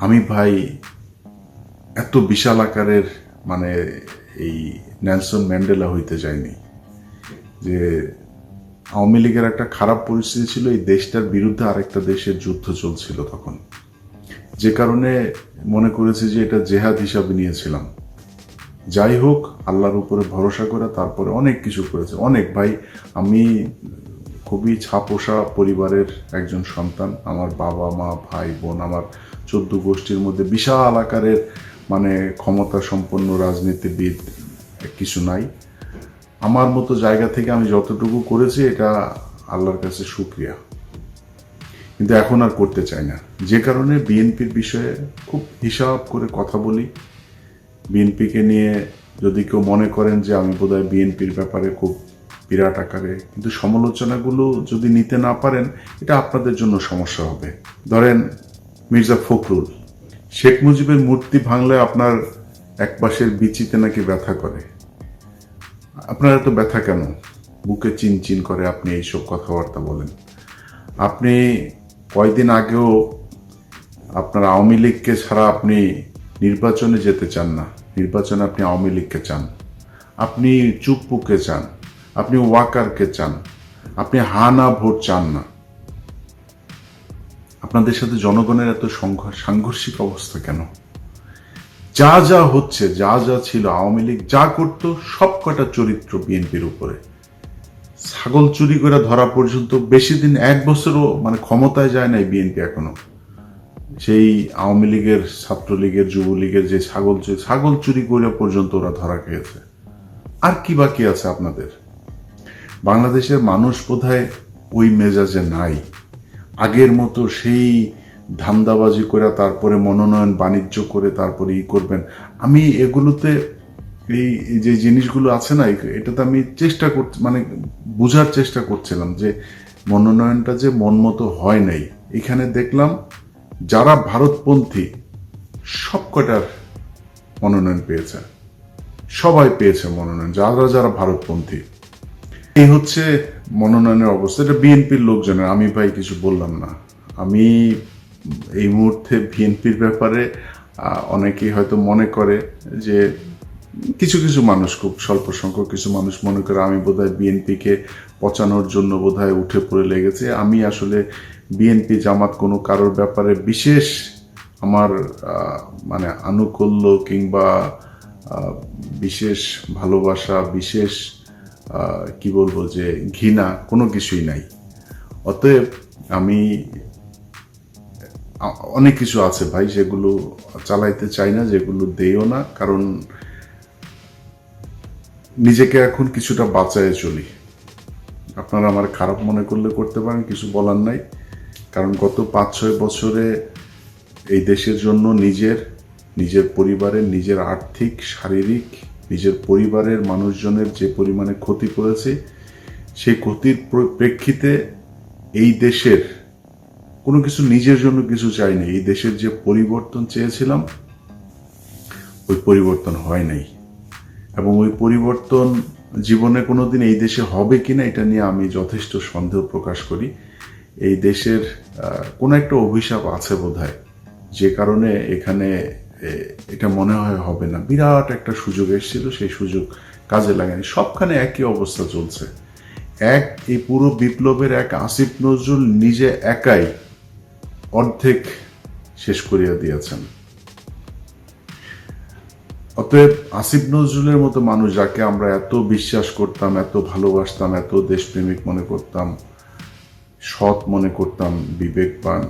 আমি ভাই, এত বিশাল আকারের মানে এই ন্যালসন ম্যান্ডেলা হইতে যায়নি যে, আওয়ামী লীগের একটা খারাপ পরিস্থিতি ছিল, এই দেশটার বিরুদ্ধে আরেকটা দেশের যুদ্ধ চলছিল তখন। যে কারণে মনে করেছি যে, এটা জেহাদ হিসাবে নিয়েছিলাম। যাই হোক, আল্লাহর উপরে ভরসা করে তারপরে অনেক কিছু করেছে। অনেক, ভাই, আমি খুবই ছাপোষা পরিবারের একজন সন্তান। আমার বাবা, মা, ভাই, বোন, আমার চোদ্দ গোষ্ঠীর মধ্যে বিশাল আকারের মানে ক্ষমতা সম্পন্ন রাজনীতিবিদ কিছু নাই। আমার মতো জায়গা থেকে আমি যতটুকু করেছি, এটা আল্লাহর কাছে শুক্রিয়া। কিন্তু এখন আর করতে চাই না। যে কারণে বিএনপির বিষয়ে খুব হিসাব করে কথা বলি। বিএনপিকে নিয়ে যদি কেউ মনে করেন যে আমি বোধহয় বিএনপির ব্যাপারে খুব বিরাট আকারে, কিন্তু সমালোচনাগুলো যদি নিতে না পারেন, এটা আপনাদের জন্য সমস্যা হবে। ধরেন মির্জা ফখরুল। শেখ মুজিবের মূর্তি ভাঙলে আপনার এক পাশের বিচিতে নাকি ব্যথা করে। আপনার এত ব্যথা কেন? বুকে চিন চিন করে আপনি এইসব কথাবার্তা বলেন। আপনি কয়দিন আগেও আপনার আওয়ামী লীগকে ছাড়া আপনি নির্বাচনে যেতে চান না। নির্বাচনে আপনি আওয়ামী লীগকে চান। আপনি চুপ্পুকে চান। আপনি ওয়াকারকে চান। আপনি হা না ভোট চান না। আপনাদের সাথে জনগণের এত সংঘ- সাংঘর্ষিক অবস্থা কেন? যা যা হচ্ছে, যা যা ছিল, আওয়ামী লীগ যা করতো সব কটা চরিত্র বিএনপির উপরে। ছাগল চুরি করে ধরা পর্যন্ত বেশি দিন, এক বছরও মানে ক্ষমতায় যায় নাই বিএনপি এখনও। সেই আওয়ামী লীগের ছাত্রলীগের, যুবলীগের যে ছাগল চুরি ছাগল চুরি করে পর্যন্ত ওরা ধরা খেয়েছে। আর কি বাকি আছে আপনাদের? বাংলাদেশের মানুষ বোধহয় ওই মেজাজে নাই। আগের মতো সেই ধান্দাবাজি করে তারপরে মনোনয়ন বাণিজ্য করে তারপরে ই করবেন। আমি এগুলোতে এই যে জিনিসগুলো আছে না এটাতে আমি চেষ্টা করছি মানে বোঝার চেষ্টা করছিলাম যে মনোনয়নটা যে মন মতো হয় নাই। এখানে দেখলাম যারা ভারতপন্থী, সব কটার মনোনয়ন পেয়েছে। সবাই পেয়েছে মনোনয়ন, যারা যারা ভারতপন্থী। এই হচ্ছে মনোনয়নের অবস্থা, এটা বিএনপির লোকজনের, আমি ভাই কিছু বললাম না। আমি এই মুহূর্তে বিএনপির ব্যাপারে অনেকেই হয়তো মনে করে যে কিছু কিছু মানুষ, খুব স্বল্প সংখ্যক কিছু মানুষ মনে করে আমি বোধহয় বিএনপিকে পচানোর জন্য বোধহয় উঠে পড়ে লেগেছে। আমি আসলে বিএনপি জামাত কোনো কারোর ব্যাপারে বিশেষ আমার মানে আনুকূল্য কিংবা বিশেষ ভালোবাসা, বিশেষ কি বলব যে ঘৃণা কোনো কিছুই নাই। অতএব আমি অনেক কিছু আছে ভাই যেগুলো চালাইতে চাই না, যেগুলো দেইও না, কারণ নিজেকে এখন কিছুটা বাঁচায় চলি। আপনারা আমার খারাপ মনে করলে করতে পারেন, কিছু বলার নাই। কারণ গত পাঁচ ছয় বছরে এই দেশের জন্য নিজের নিজের পরিবারের, নিজের আর্থিক, শারীরিক নিজের পরিবারের মানুষজনের যে পরিমাণে ক্ষতি করেছে, সেই ক্ষতির প্রেক্ষিতে এই দেশের কোনো কিছু নিজের জন্য কিছু চাইনি। এই দেশের যে পরিবর্তন চেয়েছিলাম, ওই পরিবর্তন হয় নাই। এবং ওই পরিবর্তন জীবনে কোনোদিন এই দেশে হবে কিনা, এটা নিয়ে আমি যথেষ্ট সন্দেহ প্রকাশ করি। এই দেশের কোনো একটা অভিশাপ আছে বোধহয়, যে কারণে এখানে এটা মনে হয় হবে না। বিরাট একটা সুযোগ এসেছিল, সেই সুযোগ কাজে লাগেনি। সবখানে একই অবস্থা চলছে। এক, এই পুরো বিপ্লবের এক আসিফ নজরুল নিজে একাই অর্ধেক শেষ করিয়া দিয়েছেন। অতএব আসিফ নজরুলের মতো মানুষ যাকে আমরা এত বিশ্বাস করতাম, এত ভালোবাসতাম, এত দেশপ্রেমিক মনে করতাম, সৎ মনে করতাম, বিবেকবান,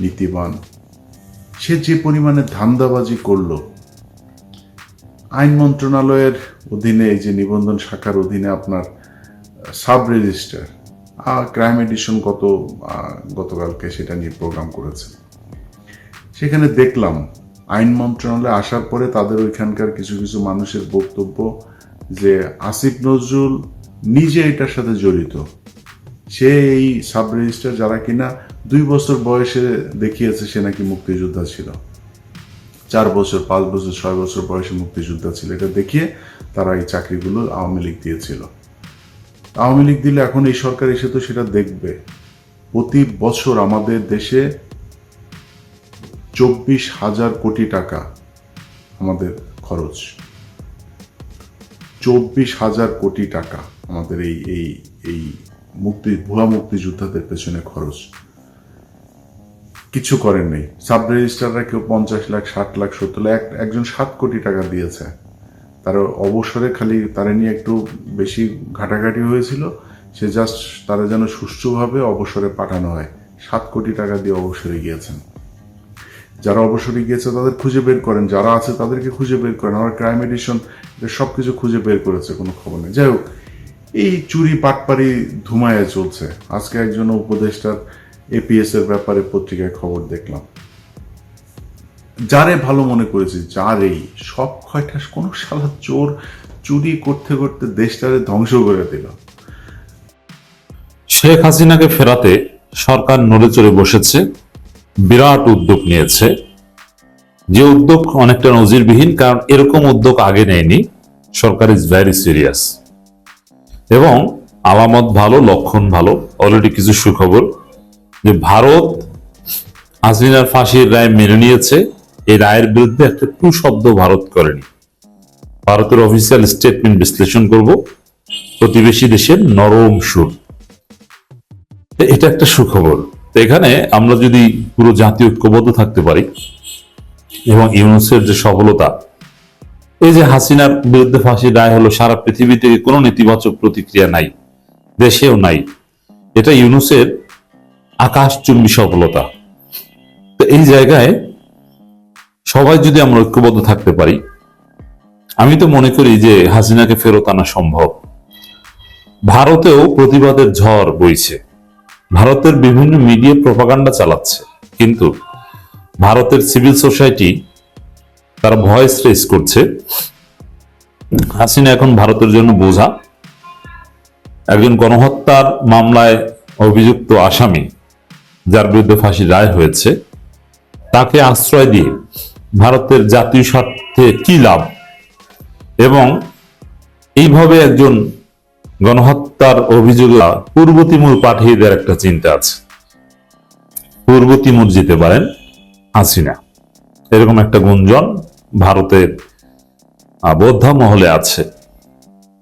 নীতিবান সে যে পরিমাণে ধান্দাবাজি করল, আইন মন্ত্রণালয়ের অধীনে, এই যে নিবন্ধন শাখার অধীনে আপনার সাব রেজিস্টার ক্রাইম এডিশন গত গতকালকে সেটা নিয়ে প্রোগ্রাম করেছে। সেখানে দেখলাম, আইন মন্ত্রণালয়ে আসার পরে তাদের ওইখানকার কিছু কিছু মানুষের বক্তব্য যে আসিফ নজরুল নিজে এটার সাথে জড়িত। সে এই সাব রেজিস্টার যারা কিনা দুই বছর বয়সে দেখিয়েছে সে নাকি মুক্তিযোদ্ধা ছিল। চার বছর, পাঁচ বছর, ছয় বছর বয়সে মুক্তিযোদ্ধা ছিল। এটা দেখিয়ে তারা এই চাকরিগুলো আওয়ামী লীগ দিয়েছিল। আওয়ামী লীগ দিলে এখন এই সরকার এসে তো সেটা দেখবে। প্রতি বছর আমাদের দেশে চব্বিশ হাজার কোটি টাকা আমাদের খরচ। চব্বিশ হাজার কোটি টাকা আমাদের এই এই এই মুক্তি, ভুয়া মুক্তিযোদ্ধাদের পেছনে খরচ। কিছু করেন নেই। সাব রেজিস্ট্রাররা কেউ পঞ্চাশ লাখ, ষাট লাখ, সত্তর লাখ একজন সাত কোটি টাকা দিয়েছে। তার অবসরে খালি তারা নিয়ে একটু বেশি ঘাটাঘাটি হয়েছিল। সে জাস্ট তারা যেন সুষ্ঠুভাবে অবসরে পাঠানো হয়। সাত কোটি টাকা দিয়ে অবসরে গিয়েছেন। যারা অবসরে গিয়েছে তাদের খুঁজে বের করেন। যারা আছে তাদেরকে খুঁজে বের করেন। আমার ক্রাইম এডিশন সব কিছু খুঁজে বের করেছে, কোনো খবর নেই। যাই হোক, এই চুরি পাটপাড়ি ধুমায় চলছে। আজকে একজন উপদেষ্টার এপিএস এর ব্যাপারে পত্রিকায় খবর দেখলাম। যারে ভালো মনে করেছি যারেই, সব কয়টা কোনো শালা চোর চুরি করতে করতে দেশটারে ধ্বংস করে দিল। শেখ হাসিনাকে ফেরাতে সরকার নড়ে চড়ে বসেছে, বিরাট উদ্যোগ নিয়েছে। যে উদ্যোগ অনেকটা নজিরবিহীন, কারণ এরকম উদ্যোগ আগে নেয়নি, সরকার ইজ ভেরি সিরিয়াস এবং আলামত ভালো, লক্ষণ ভালো অলরেডি কিছু সুখবর। যে ভারত হাসিনার ফাঁসির রায় মেনে নিয়েছে, এই রায়ের বিরুদ্ধে একটা টু শব্দ ভারত করেনি। ভারতের অফিসিয়াল স্টেটমেন্ট বিশ্লেষণ করব। প্রতিবেশী দেশের নরম সুর। এটা একটা সুখবর। তো এখানে আমরা যদি পুরো জাতীয় ঐক্যবদ্ধ থাকতে পারি, এবং ইউনুসের যে সফলতা, এই যে হাসিনার বিরুদ্ধে ফাঁসির রায় হলো, সারা পৃথিবী থেকে কোনো নেতিবাচক প্রতিক্রিয়া নাই, দেশেও নাই। এটা ইউনুসের আকাশচুম্বী সফলতা। তো এই জায়গায় সবাই যদি আমরা ঐক্যবদ্ধ থাকতে পারি, আমি তো মনে করি যে হাসিনাকে ফেরত আনা সম্ভব। ভারতেও প্রতিবাদের ঝড় বইছে। ভারতের বিভিন্ন মিডিয়া প্রপাগান্ডা চালাচ্ছে। কিন্তু ভারতের সিভিল সোসাইটি তারা ভয়েস রেস করছে। হাসিনা এখন ভারতের জন্য বোঝা। একজন গণহত্যার মামলায় অভিযুক্ত আসামি। যার বিরুদ্ধে ফাঁসির রায় হয়েছে, তাকে আশ্রয় দিয়ে ভারতের জাতীয় স্বার্থে কি লাভ? এবং এইভাবে একজন গণহত্যার অভিযোগ পূর্ব তিমুর পাঠিয়ে দেওয়ার একটা চিন্তা আছে। পূর্ব তিমুর যেতে পারেন হাসিনা। এরকম একটা গুঞ্জন ভারতের বোদ্ধা মহলে আছে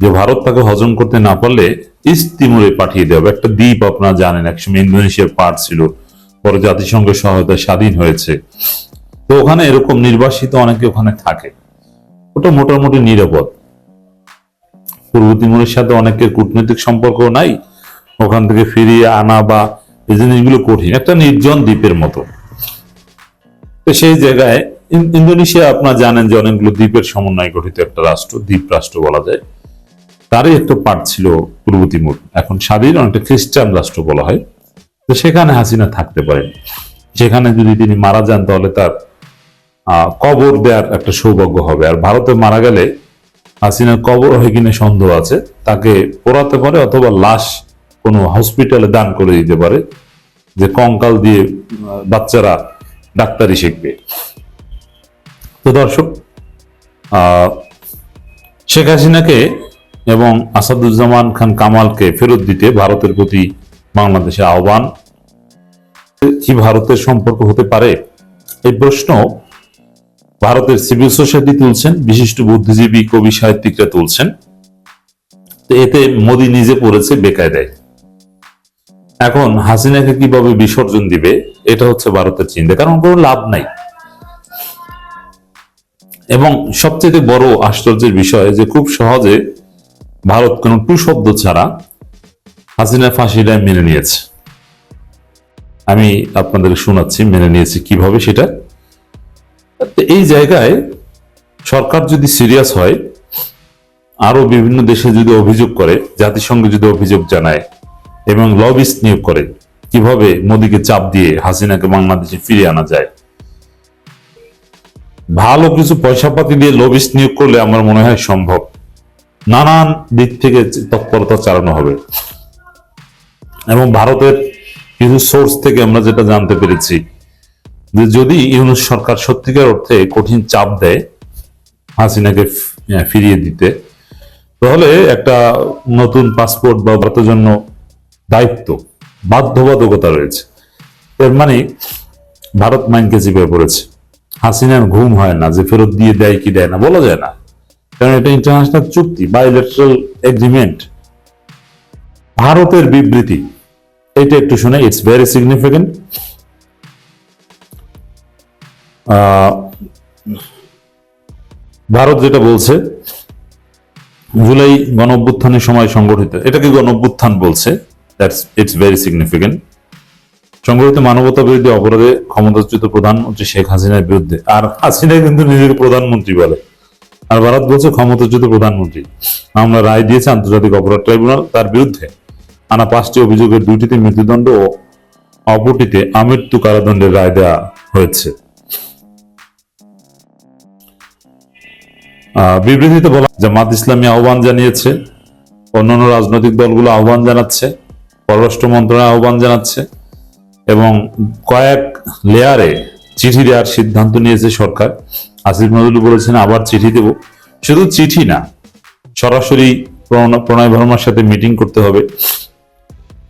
যে ভারত তাকে হজম করতে না পারলে ইস্ট তিমুরে পাঠিয়ে দেবে একটা দ্বীপ আপনারা জানেন, একসময় ইন্দোনেশিয়ার পার্ট ছিল। পরে জাতিসংঘের সহায়তায় স্বাধীন হয়েছে। তো ওখানে এরকম নির্বাসিত অনেকে ওখানে থাকে। ওটা মোটামুটি নিরাপদ। পূর্ব তিমুরের সাথে অনেকের কূটনৈতিক সম্পর্ক নাই। ওখান থেকে ফিরিয়ে আনা বা এই জিনিসগুলো কঠিন। একটা নির্জন দ্বীপের মতো। সেই জায়গায় ইন্দোনেশিয়া, আপনারা জানেন যে অনেকগুলো দ্বীপের সমন্বয়ে গঠিত একটা রাষ্ট্র, দ্বীপ রাষ্ট্র বলা যায়। তারই একটা পার্ট ছিল পূর্ব তিমুর এখন স্বাধীন, অনেকটা খ্রিস্টান রাষ্ট্র বলা হয়। তো সেখানে হাসিনা থাকতে পারেন। সেখানে যদি তিনি মারা যান, তাহলে তার কবর দেওয়ার একটা সৌভাগ্য হবে। আর ভারতে মারা গেলে হাসিনার কবর হয় কিনা সন্দেহ আছে। তাকে পোড়াতে পারে অথবা লাশ কোনো হসপিটালে দান করে দিতে পারে, যে কঙ্কাল দিয়ে বাচ্চারা ডাক্তারি শিখবে। তো দর্শক শেখ হাসিনাকে এবং আসাদুজ্জামান খান কামালকে ফেরত দিতে ভারতের প্রতি বাংলাদেশের আহ্বান। কি ভারতের সম্পর্ক হতে পারে? এই প্রশ্ন ভারতের সিভিল সোসাইটি তুলছেন, বিশিষ্ট বুদ্ধিজীবী, কবি, সাহিত্যিকরা তুলছেন। এতে মোদী নিজে পড়েছে বেকায়দায়। এখন হাসিনাকে কীভাবে বিসর্জন দিবে, এটা হচ্ছে ভারতের চিন্তা, কারণ কোনো লাভ নাই। এবং সবচেয়ে বড় আশ্চর্যের বিষয় যে খুব সহজে ভারত কোনো টু শব্দ ছাড়া হাসিনা ফাঁসিটা মেনে নিয়েছে। আমি আপনাদের শোনাচ্ছি, মেনে নিয়েছি কীভাবে সেটা। এই জায়গায় সরকার যদি সিরিয়াস হয় আরও বিভিন্ন দেশে যদি অভিযোগ করে, জাতিসংঘে যদি অভিযোগ জানায়, এবং লবিস্ট নিয়োগ করে, কীভাবে মোদীকে চাপ দিয়ে হাসিনাকে বাংলাদেশে ফিরিয়ে আনা যায়। ভালো কিছু পয়সাপাতি দিয়ে লবিস্ট নিয়োগ করলে আমার মনে হয় সম্ভব। নানান দিক থেকে তৎপরতা চালানো হবে। এবং ভারতের কিছু সোর্স থেকে আমরা যেটা জানতে পেরেছি যে যদি ইউনুস সরকার সত্যিকার অর্থে কঠিন চাপ দেয় হাসিনাকে ফিরিয়ে দিতে, তাহলে একটা নতুন পাসপোর্ট বা ভারতের জন্য দায়িত্ব, বাধ্যবাধকতা রয়েছে। এর মানে ভারত মাইনকে চিপে পড়েছে। হাসিনার ঘুম হয় না, যে ফেরত দিয়ে দেয় কি দেয় না, বলা যায় না। কারণ এটা ইন্টারন্যাশনাল চুক্তি বাইলেটারাল এগ্রিমেন্ট ভারতের বিবৃতি, এটা একটু শুনে ইটস ভেরি সিগনিফিকেন্ট ভারত যেটা বলছে, জুলাই গণ অভ্যুত্থানের সময় সংগঠিত এটাকে গণ অভ্যুত্থান বলছে? দ্যাটস ইটস ভেরি সিগনিফিকেন্ট সংগঠিত মানবতা বিরোধী অপরাধে ক্ষমতাচ্যুত প্রধানমন্ত্রী শেখ হাসিনার বিরুদ্ধে, আর হাসিনা কিন্তু নিজেকে প্রধানমন্ত্রী বলে। আর ভারত বলছে ক্ষমতাচ্যুত প্রধানমন্ত্রী। আমরা রায় দিয়েছে আন্তর্জাতিক অপরাধ ট্রাইব্যুনাল, তার বিরুদ্ধে আনা পাঁচটি অভিযোগের দুইটিতে মৃত্যুদণ্ড ও অপরটিতে আমৃত্যু কারাদণ্ডের রায় দেওয়া হয়েছে। বিবৃতিতে বলা জামাত ইসলামী আহ্বান জানিয়েছে, অন্যান্য রাজনৈতিক দলগুলো আহ্বান জানাচ্ছে, পররাষ্ট্র মন্ত্রণালয় আহ্বান জানাচ্ছে এবং কয়েক লেয়ারে চিঠি দেওয়ার সিদ্ধান্ত নিয়েছে সরকার। আসিফ নজরুল বলেছেন, আবার চিঠি দেব। শুধু চিঠি না, সরাসরি প্রণয় ভার্মার সাথে মিটিং করতে হবে।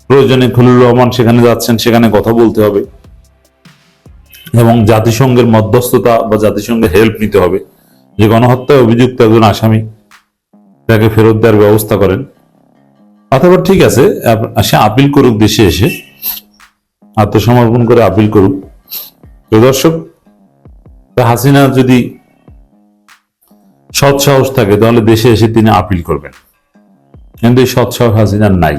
প্রয়োজনে খলিলুর রহমান সেখানে যাচ্ছেন, সেখানে কথা বলতে হবে। এবং জাতিসংঘের মধ্যস্থতা বা জাতিসংঘের হেল্প নিতে হবে। যে গণহত্যায় অভিযুক্ত একজন আসামি, তাকে ফেরত দেওয়ার ব্যবস্থা করেন। অথবা ঠিক আছে সে আপিল করুক দেশে এসে। আত্মসমর্পণ করে আপিল করুক। তো দর্শক হাসিনা যদি সৎ সাহস থাকে, তাহলে দেশে এসে তিনি আপিল করবেন। কিন্তু এই সৎ সাহস হাসিনার নাই।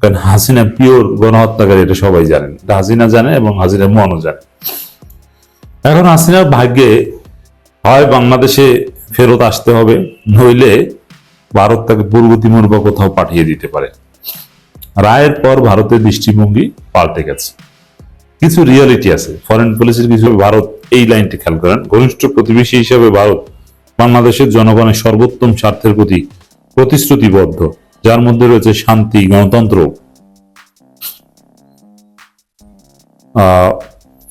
কারণ হাসিনা পিওর গণহত্যাকারী, এটা সবাই জানেন। এটা হাসিনা জানে এবং হাসিনার মনও জানে। এখন হাসিনার ভাগ্যে হয় বাংলাদেশে ফেরত আসতে হবে, নইলে ভারত তাকে পূর্ব তিমুর বা কোথাও পাঠিয়ে দিতে পারে। রায়ের পর ভারতের দৃষ্টিভঙ্গি পাল্টে গেছে। কিছু রিয়ালিটি আছে। ফরেন পলিসির কিছু ভারত, এই লাইনটি খেয়াল করেন। ঘনিষ্ঠ প্রতিবেশী হিসেবে ভারত, বাংলাদেশের জনগণের সর্বোত্তম স্বার্থের প্রতি প্রতিশ্রুতিবদ্ধ। যার মধ্যে রয়েছে শান্তি, গণতন্ত্র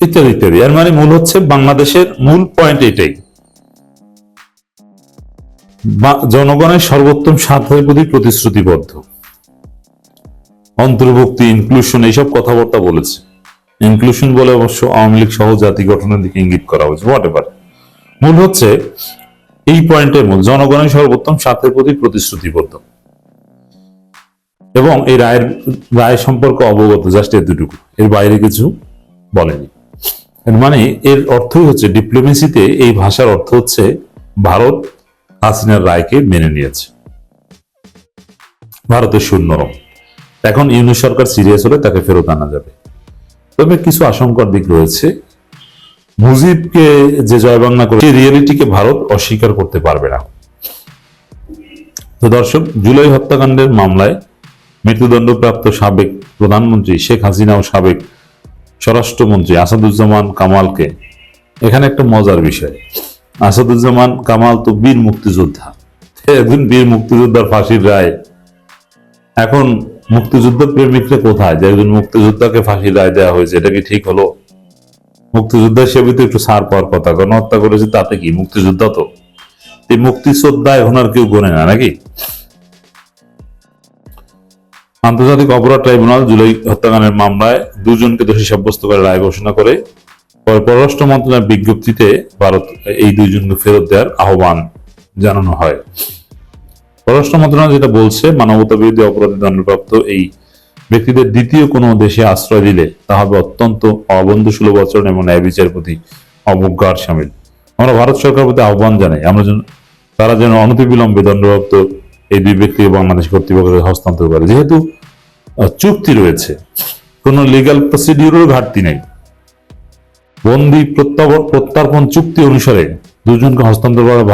ইত্যাদি ইত্যাদি। এর মানে মূল হচ্ছে বাংলাদেশের মূল পয়েন্ট এটাই। জনগণের সর্বোত্তম স্বার্থের প্রতি প্রতিশ্রুতিবদ্ধ। অন্তর্ভুক্তি ইনক্লুশন এইসব কথাবার্তা বলেছে। ইনক্লুশন বলে অবশ্য আওয়ামী লীগ সহ জাতি গঠনের দিকে ইঙ্গিত করা হয়েছে হোয়াট এভার মূল হচ্ছে, এই পয়েন্টের মূল জনগণের সর্বোত্তম স্বার্থের প্রতি প্রতিশ্রুতিবদ্ধ। এবং এই রায়ের, রায় সম্পর্কে অবগত জাস্ট এতটুকু এর বাইরে কিছু বলেনি। এর মানে এর অর্থই হচ্ছে ডিপ্লোমেসিতে এই ভাষার অর্থ হচ্ছে, ভারত হাসিনার রায়কে মেনে নিয়েছে। ভারতের শূন্যরম এখন ইউনিট সরকার সিরিয়াস হলে তাকে ফেরত আনা যাবে। তবে কিছু আশঙ্কার দিক রয়েছে। মুজিবকে যে জয় বাংলা করে রিয়েলিটিকে ভারত অস্বীকার করতে পারবে না। তো দর্শক, জুলাই হত্যাকাণ্ডের মামলায় মৃত্যুদণ্ডপ্রাপ্ত সাবেক প্রধানমন্ত্রী শেখ হাসিনা ও সাবেক স্বরাষ্ট্রমন্ত্রী আসাদুজ্জামান কামালকে। এখানে একটা মজার বিষয়। আসাদুজ্জামান কামাল তো বীর মুক্তিযোদ্ধা। একজন বীর মুক্তিযোদ্ধার ফাঁসির রায়। এখন মুক্তিযুদ্ধ প্রেমিকরা কোথায়? যে একজন মুক্তিযোদ্ধাকে ফাঁসির রায় দেওয়া হয়েছে, এটা কি ঠিক হলো? মুক্তিযোদ্ধা হিসেবে তো একটু সার পাওয়ার কথা, গণহত্যা করেছে তাতে কি? মুক্তিযোদ্ধা তো। এই মুক্তিযোদ্ধা এখন আর কেউ গনে না, নাকি? আন্তর্জাতিক অপরাধ ট্রাইব্যুনাল জুলাই হত্যাকাণ্ডের মামলায় দুজনকে দোষী সাব্যস্ত করে রায় ঘোষণা করে, পরে পররাষ্ট্র মন্ত্রণালয়ের বিজ্ঞপ্তিতে ভারত এই দুইজনকে ফেরত দেওয়ার আহ্বান জানানো হয়। পররাষ্ট্র মন্ত্রণালয় যেটা বলছে মানবতা বিরোধী অপরাধে দণ্ডপ্রাপ্ত এই ব্যক্তিদের দ্বিতীয় কোনো দেশে আশ্রয় দিলে তা হবে অত্যন্ত অবন্ধুসুলভ আচরণ এবং ন্যায় বিচার প্রতি অবজ্ঞার সামিল। আমরা ভারত সরকার প্রতি আহ্বান জানাই, আমরা যেন, তারা যেন অনতিবিলম্বে দণ্ডপ্রাপ্ত এই দুই ব্যক্তিকে বাংলাদেশ কর্তৃপক্ষকে হস্তান্তর করে। যেহেতু চুক্তি রয়েছে, কোনো লিগ্যাল প্রসিডিউরের ঘাটতি নেই। বন্দি প্রত্যাবর- প্রত্যার্পণ চুক্তি অনুসারে দুজনকে হস্তান্তর করা